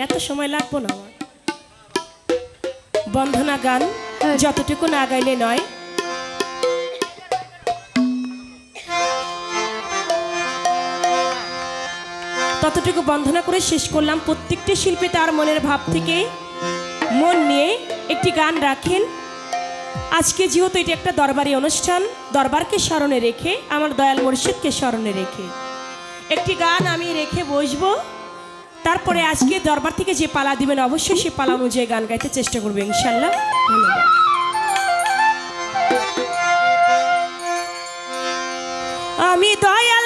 এত সময় লাগবো না আমার। বন্ধনা গান হ্যাঁ। যতটুকু না গাইলে নয়। ততটুকু বন্ধনা করে শেষ করলাম প্রত্যেকটি শিল্পী তার মনের ভাব থেকে মন নিয়ে একটি গান রাখেন। আজকে যেহেতু এটি একটা দরবারি অনুষ্ঠান দরবারকে স্মরণে রেখে আমার দয়াল মুর্শিদকে স্মরণে রেখে। একটি গান আমি রেখে বসবো। তারপরে আজকে দরবার থেকে যে পালা দিবেন, অবশ্যই সে পালা অনুযায়ী গান গাইতে চেষ্টা করবে ইনশাল্লাহ ধন্যবাদ। আমি দয়া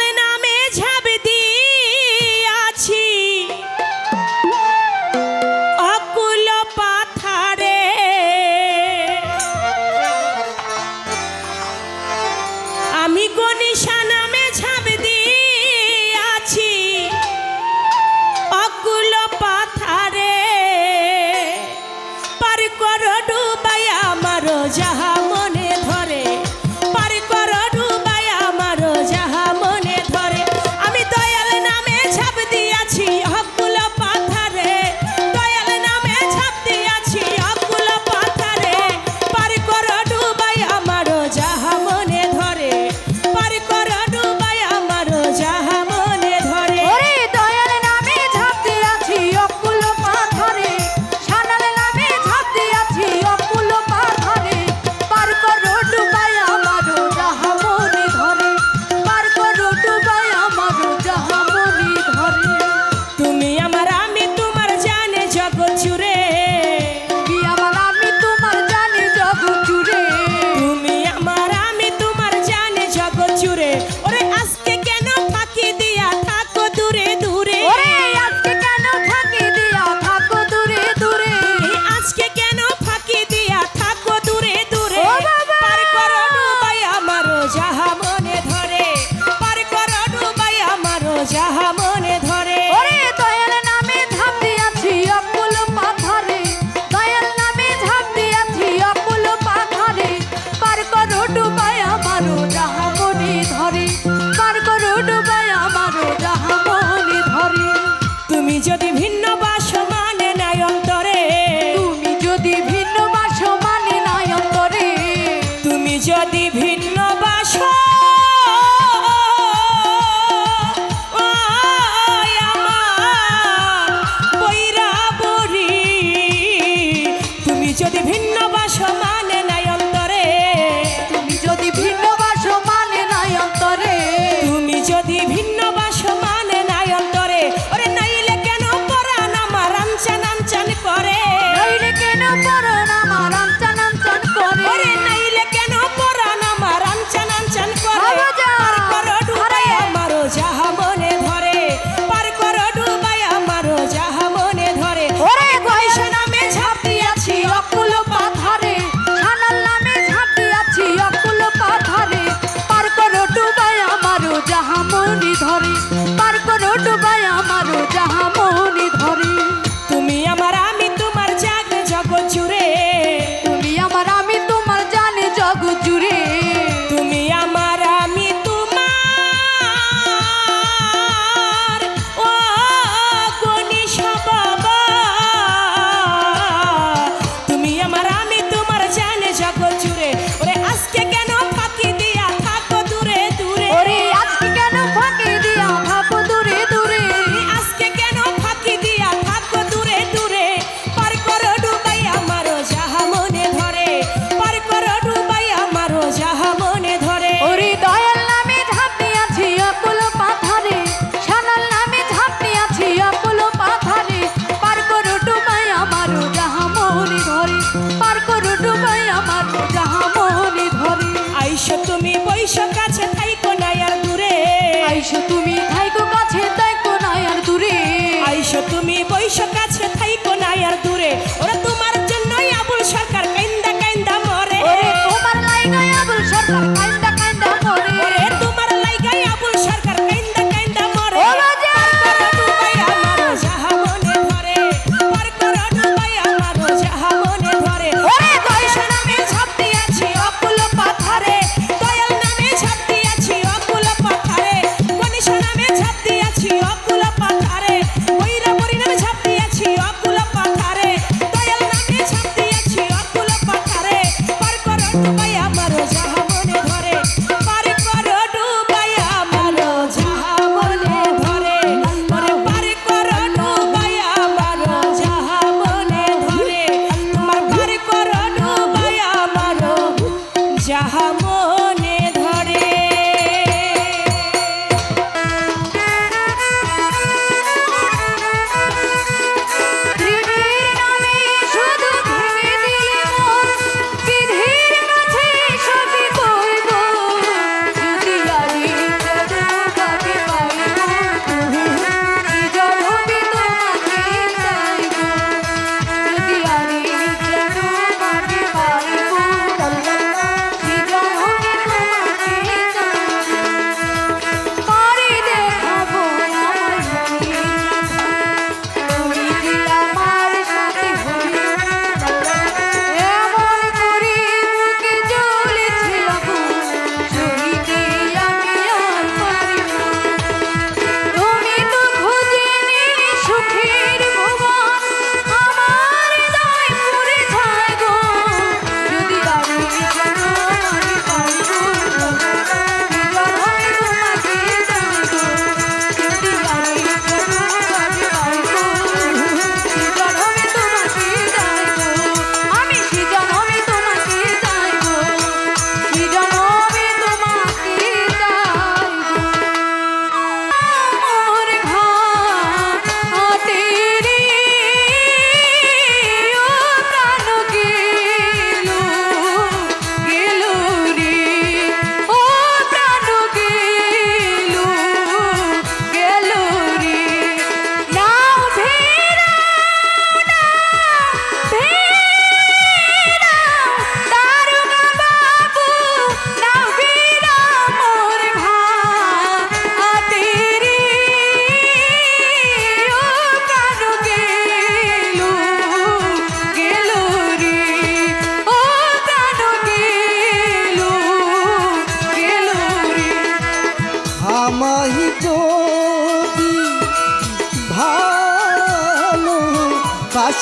তুমি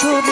чудо